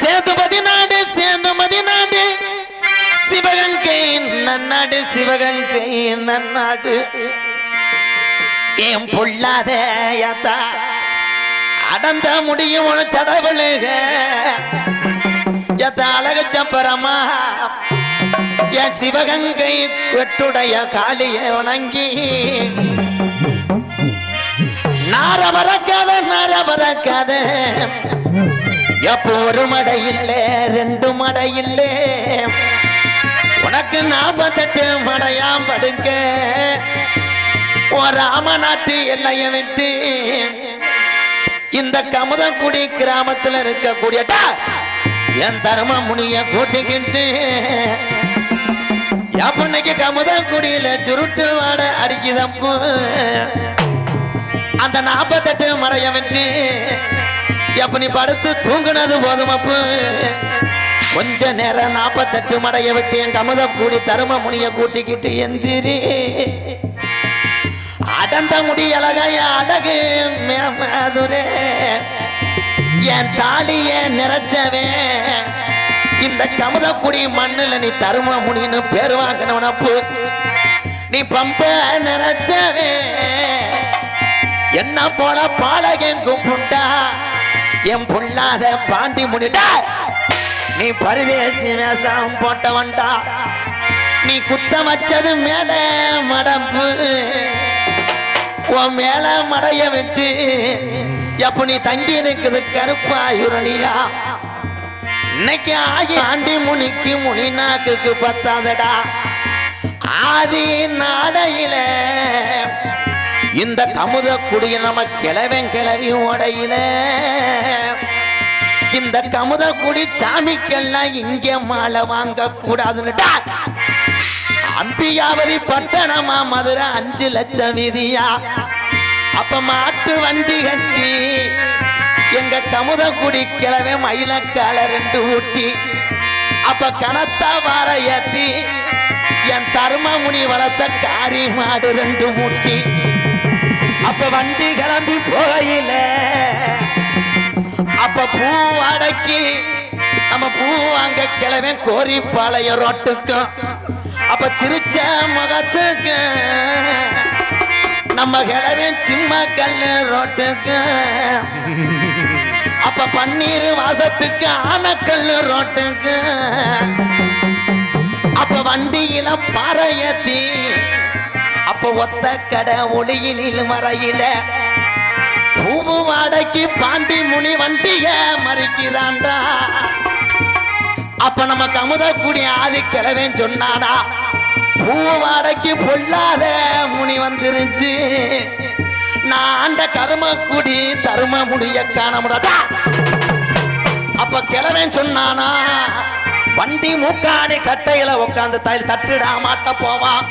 சேதுபதி நாடு சேதுமதி நாடு சிவகங்கை நன்னாடு சிவகங்கை நன்னாடு. ஏன் பொல்லாத யாத்தா அடந்த முடியும் சடவழுக. எத்த அழக சப்பரமா என் சிவகங்கை வெட்டுடைய காளிய வணங்கி. நார வரக்காத நார வரக்காத எப்போ ஒரு மடை இல்லை ரெண்டு மடை இல்லை உனக்கு நாற்பத்தெட்டு மடையாம் படுங்க. ராம நாட்டு எல்லையை விட்டு இந்த கமுதக்குடி கிராமத்தில் இருக்கக்கூடிய என் தர்ம முனிய கூட்டிக்கிட்டு எப்பன்னைக்கு கமுதக்குடியில சுருட்டு வாட அடிக்குதப்போ அந்த நாற்பத்தெட்டு மடைய விட்டு எப்ப நீ படுத்து தூங்குனது போதும் அப்ப கொஞ்ச நேரம் நாற்பத்தெட்டு மடைய விட்டு என் கமுத கூடி தரும முனிய கூட்டிக்கிட்டு எந்திரி. அடந்த முடி அழகாய அழகு மேமதுரே. என் தாலிய நிறைச்சவே. இந்த கமுதக்குடி மண்ணுல நீ தரும முனின்னு பேர் வாங்கினவனப்பு. நீ பம்ப நிறைச்சவே. என்ன போல பாலகன் கும்பிட்டா? என் புள்ளாத பாண்டி முனிடா நீ பரிதேசி வேஷம் போட்டவன்டா. நீ குத்தம் வச்சது மேல மடப்பு உன் மேல மடைய விட்டு. எப்ப நீ தங்கி இருக்குது கருப்பாயுரணியா? இன்னைக்கு ஆகி ஆண்டி முனிக்கு முனி நாக்குக்கு பத்தாதடா. ஆதி நாடையில இந்த கமுத குடிய நம்ம கிழவன் கிளவி ஓடையில இந்த கமுத குடி சாமிக்கெல்லாம் இங்கே மாலை வாங்க கூடாதுன்னுட்டா அம்பியாவதி பட்டணமா மதுரை அஞ்சு லட்சம் வீதியா? அப்ப மாட்டு வண்டி கட்டி எங்க கமுத குடி கிழவே மயிலக்கால ரெண்டு ஊட்டி. அப்ப கணத்தா வார ஏத்தி என் தர்மமுனி வளர்த்த காரி மாடு ரெண்டு ஊட்டி. அப்ப வண்டி கிளம்பி போயில அப்ப பூ அடக்கி நம்ம பூ அங்க கிளவே பழைய ரோட்டுக்கும். அப்ப சிரிச்ச முகத்துக்கு நம்ம கிளவே சிம்ம கல்லு ரோட்டுக்கு அப்ப பன்னீர் வாசத்துக்கு ஆனக்கல்லு ரோட்டுக்கு அப்ப வண்டியில பாறையத்தி அப்ப ஒத்த கடை ஒளியினில் மறையில பூவு வாடகைக்கு பாண்டி முனி வண்டிய மறிக்கிறான்டா. அப்ப நம்ம கமுதக்குடி ஆதி கிழவன் சொன்னாடா பூ வாடகைக்கு பொல்லாத முனி வந்துருச்சு நான் ஆண்ட கருமக்குடி தரும முடிய காண முடியாதா அப்ப கிழவன் சொன்னானா வண்டி மூக்காடி கட்டையில உட்காந்து தையல் தட்டுடா மாட்ட போவான்.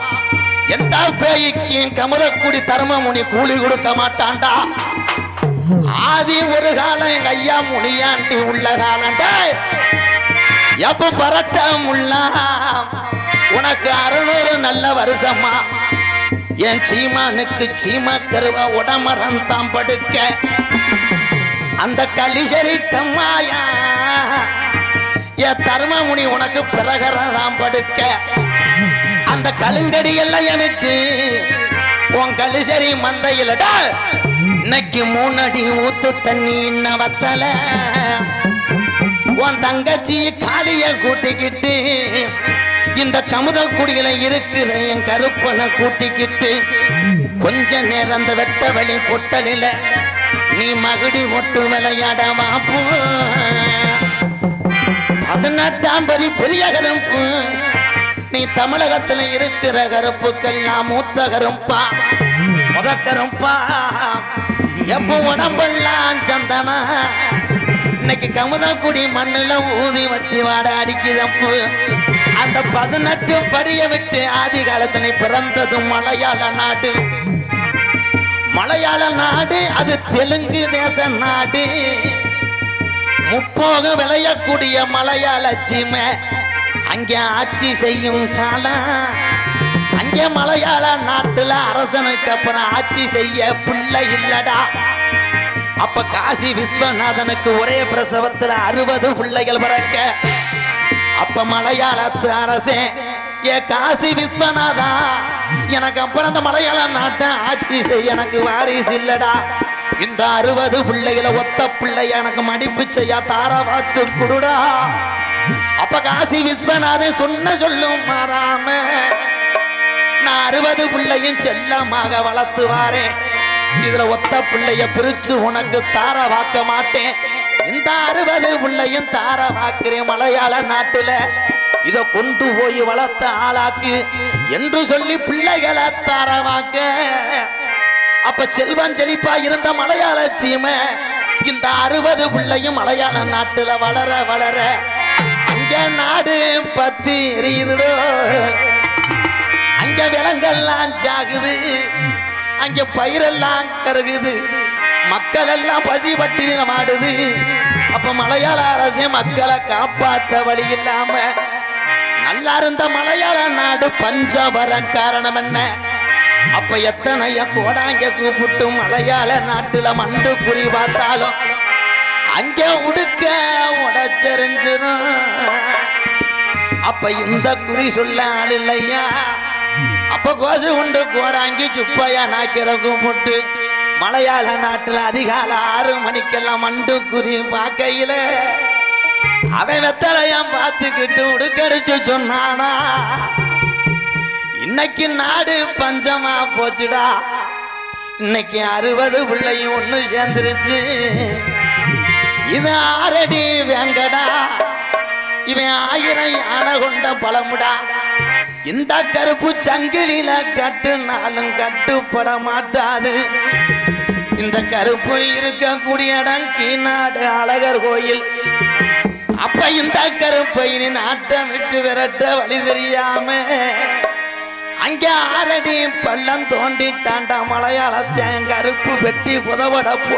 எந்த பேய்க்கு கமுதக்குடி தர்ம முனி கூலி கொடுக்க மாட்டான்டா? ஆதி ஒரு காலம் எங்க ஐயா முனியாண்டி உள்ள காலண்டா எப்ப பரட்ட முல்லா உனக்கு அறுநூறு நல்ல வருஷமா? என் சீமானுக்கு சீமா கருவா உடமரம் தான் படுக்க. அந்த கலிசரி கம்மாயா? என் தர்மமுனி உனக்கு பிரகரம் படுக்க. அந்த கழுந்தடி எல்லாம் எனக்கு உன் கலிசரி மந்தையிலடா இன்னைக்கு மூணடி ஊத்து தண்ணி இன்ன வத்தல. உன் தங்கச்சி காளிய கூட்டிக்கிட்டு இந்த கமுத குடியில இருக்கிற என் கருப்பனை கூட்டிக்கிட்டு கொஞ்ச நேரம் அந்த வெட்ட வழி பொட்டலில நீ மகுடி ஒட்டு விளையாட வாப்போ பதினெட்டாம் பரி பெரிய கருப்பு நீ தமிழகத்துல இருக்கிற கருப்புக்கள் நான் மூத்த கரும்பா முத கரும்பா. எப்போ உடம்பெல்லாம் சந்தனா? இன்னைக்கு கமுதக்குடி மண்ணுல ஊதி வத்தி வாட அடிக்குதப்பு அந்த பதினெட்டு படிய விட்டு ஆதி காலத்துல நீ மலையாள நாடு. மலையாள நாடு அது தெலுங்கு தேச நாடு. முப்போக விளையக்கூடிய மலையாள சீமை. அங்கே ஆட்சி செய்யும் காலம். அங்கே மலையாள நாட்டுல அரசனுக்கு அப்புறம் ஆட்சி செய்ய பிள்ளை இல்லடா. அப்ப காசி விஸ்வநாதனுக்கு ஒரே பிரசவத்துல அறுபது பிள்ளைகள் பிறக்க. அப்ப மலையாளத்து அரசே ஏ காசி விஸ்வநாதா எனக்கு அப்புறம் அந்த மலையாள நாட்டை ஆட்சி செய்ய எனக்கு வாரிசு இல்லடா. இந்த அறுபது பிள்ளைகளை ஒத்த பிள்ளை எனக்கு மடிப்பு செய்ய தார குடுடா. அப்ப காசி விஸ்வநாதன் சொன்ன சொல்லும் மாறாம நான் அறுபது பிள்ளையும் செல்லமாக வளர்த்துவாரேன் இதுல ஒத்த பிள்ளைய பிரிச்சு உனக்கு தார வாக்க மாட்டேன். இந்த அறுபது பிள்ளையும் தார வாக்குறேன் மலையாள நாட்டுல. இத கொண்டு போய் வளர்த்த ஆளாக்கு என்று சொல்லி பிள்ளைகளை தார வாக்க அப்ப செல்வம் செழிப்பா இருந்த மலையாள சீமை இந்த அறுபது பிள்ளையும் மலையாள நாட்டுல வளர வளர அங்க நாடு பத்தி எரியுதுடோ? அங்க விலங்கெல்லாம் சாகுது. அங்க பயிரெல்லாம் கருகுது. மக்கள் எல்லாம் பசி பட்டினில மாடுது அப்ப மலையாள அரசு மக்களை காப்பாத்த வழி இல்லாம நல்லா இருந்த மலையாள நாடு பஞ்சம் வர காரணம் என்ன? அப்ப எத்தனைய கோடாங்க கூப்பிட்டு மலையாள நாட்டுல மண்டு குறி பார்த்தாலும் அங்கே உடுக்க உடச்செறிஞ்சிரும் அப்ப இந்த குறி சொல்ல ஆள் இல்லையா? அப்ப கோசு உண்டு கோடாங்கி சுப்பையா நாக்கிற கும்பிட்டு மலையாள நாட்டுல அதிகாலை ஆறு மணிக்கெல்லாம் மண்டு குறி பார்க்கையில. அவன் வெத்தலையாம் பார்த்துக்கிட்டு உடுக்கடிச்சு சொன்னானா? இன்னைக்கு நாடு பஞ்சமா போச்சுடா. இன்னைக்கு அறுபது பிள்ளையும் ஒன்று சேர்ந்துருச்சு. இது ஆரடி வேங்கடா. இவன் ஆயிரம் யானை கொண்ட பழமுடா. இந்த கருப்பு சங்கிலியில கட்டுனாலும் கட்டுப்பட மாட்டாது. இந்த கருப்பு இருக்கக்கூடிய இடம் கீநாடு அழகர் கோயில். அப்ப இந்த கருப்பையின் நாட்டம் விட்டு விரட்ட வழி தெரியாம அங்க ஆரடி பள்ளம் தோண்டிட்டாண்டா மலையாளத்தேன் கருப்பு வெட்டி புதவட